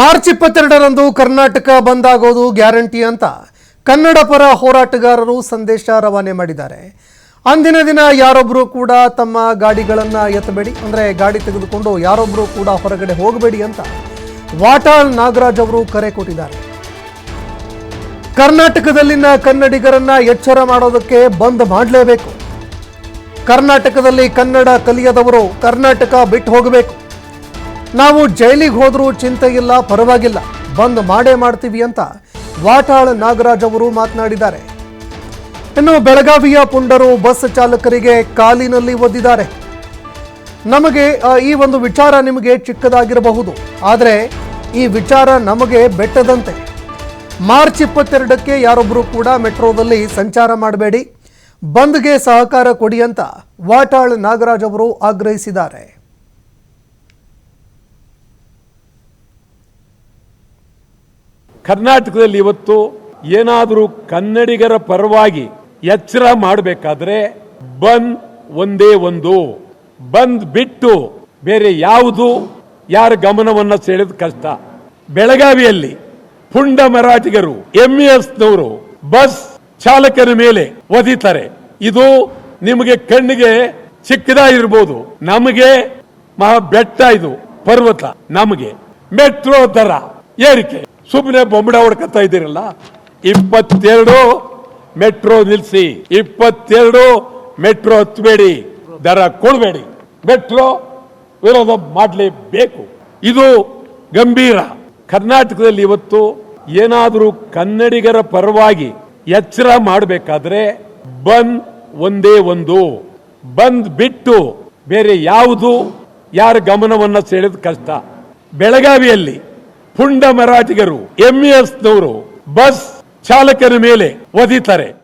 March ಇಪ್ಪತ್ತೆರಡರಂದು ಕರ್ನಾಟಕ ಬಂದ್ ಆಗೋದು guarantee ಅಂತ ಕನ್ನಡ ಪರ ಹೋರಾಟಗಾರರು ಸಂದೇಶ ರವಾನೆ ಮಾಡಿದ್ದಾರೆ. ಅಂದಿನ ದಿನ ಯಾರೊಬ್ಬರು ಕೂಡ ತಮ್ಮ ಗಾಡಿಗಳನ್ನು ಎತ್ತಬೇಡಿ, ಅಂದರೆ ಗಾಡಿ ತೆಗೆದುಕೊಂಡು ಯಾರೊಬ್ಬರು ಕೂಡ ಹೊರಗಡೆ ಹೋಗಬೇಡಿ ಅಂತ ವಾಟಾಳ್ ನಾಗರಾಜ್ ಅವರು ಕರೆ ಕೊಟ್ಟಿದ್ದಾರೆ. ಕರ್ನಾಟಕದಲ್ಲಿನ ಕನ್ನಡಿಗರನ್ನ ಎಚ್ಚರ ಮಾಡೋದಕ್ಕೆ ಬಂದ್ ಮಾಡಲೇಬೇಕು. ಕರ್ನಾಟಕದಲ್ಲಿ ಕನ್ನಡ ಕಲಿಯದವರು ಕರ್ನಾಟಕ ಬಿಟ್ಟು ಹೋಗಬೇಕು. ನಾವು ಜೈಲಿಗೆ ಹೋದರೂ ಚಿಂತೆ ಇಲ್ಲ, ಪರವಾಗಿಲ್ಲ. ಬಂದ್ ಮಾಡೇ ಮಾಡ್ತೀವಿ ಅಂತ ವಾಟಾಳ್ ನಾಗರಾಜ್ ಅವರು ಮಾತನಾಡಿದ್ದಾರೆ. ಇನ್ನು ಬೆಳಗಾವಿಯ ಪುಂಡರು ಬಸ್ ಚಾಲಕರಿಗೆ ಕಾಲಿನಲ್ಲಿ ಒದ್ದಿದ್ದಾರೆ. ನಮಗೆ ಈ ಒಂದು ವಿಚಾರ ನಿಮಗೆ ಚಿಕ್ಕದಾಗಿರಬಹುದು. ಆದರೆ, ಈ ವಿಚಾರ ನಮಗೆ ಬೆಟ್ಟದಂತೆ. ಮಾರ್ಚ್ ಇಪ್ಪತ್ತೆರಡಕ್ಕೆ ಯಾರೊಬ್ಬರು ಕೂಡ ಮೆಟ್ರೋದಲ್ಲಿ ಸಂಚಾರ ಮಾಡಬೇಡಿ. ಬಂದ್ಗೆ ಸಹಕಾರ ಕೊಡಿ ಅಂತ ವಾಟಾಳ್ ನಾಗರಾಜ್ ಅವರು ಆಗ್ರಹಿಸಿದ್ದಾರೆ. ಕರ್ನಾಟಕದಲ್ಲಿ ಇವತ್ತು ಏನಾದರೂ ಕನ್ನಡಿಗರ ಪರವಾಗಿ ಎಚ್ಚರ ಮಾಡಬೇಕಾದ್ರೆ ಬಂದ್ ಒಂದೇ ಒಂದು. ಬಂದ್ ಬಿಟ್ಟು ಬೇರೆ ಯಾವುದು ಯಾರ ಗಮನವನ್ನ ಸೆಳೆದು ಕಷ್ಟ. ಬೆಳಗಾವಿಯಲ್ಲಿ ಪುಂಡ ಮರಾಠಿಗರು ಎಂಇಎಸ್ನವರು ಬಸ್ ಚಾಲಕನ ಮೇಲೆ ಒದಿತಾರೆ. ಇದು ನಿಮಗೆ ಕಣ್ಣಿಗೆ ಚಿಕ್ಕದಾಗಿರ್ಬೋದು. ನಮಗೆ ಮಹಾ ಬೆಟ್ಟ ಇದು, ಪರ್ವತ ನಮಗೆ. ಮೆಟ್ರೋ ದರ ಏರಿಕೆ. ಸುಮ್ಮನೆ ಬೊಂಬಡ ಹೊಡ್ಕೊತಾ ಇದ್ದೀರಲ್ಲ? ಇಪ್ಪತ್ತೆರಡು ಮೆಟ್ರೋ ನಿಲ್ಲಿಸಿ ಇಪ್ಪತ್ತೆರಡು ಮೆಟ್ರೋ ಹತ್ತಬೇಡಿ ದರ ಕೊಡಬೇಡಿ. ಮೆಟ್ರೋ ವಿರೋಧ ಮಾಡಲೇಬೇಕು. ಇದು ಗಂಭೀರ. ಕರ್ನಾಟಕದಲ್ಲಿ ಇವತ್ತು ಏನಾದರೂ ಕನ್ನಡಿಗರ ಪರವಾಗಿ ಎಚ್ಚರ ಮಾಡಬೇಕಾದ್ರೆ ಬಂದ್ ಒಂದೇ ಒಂದು. ಬಂದ್ ಬಿಟ್ಟು ಬೇರೆ ಯಾವುದು? ಯಾರ ಗಮನವನ್ನು ಸೆಳೆದು ಕಷ್ಟ? ಬೆಳಗಾವಿಯಲ್ಲಿ ಪುಂಡ ಮರಾಠಿಗರು ಎಂಇಎಸ್ನವರು ಬಸ್ ಚಾಲಕನ ಮೇಲೆ ಒದಿತಾರೆ.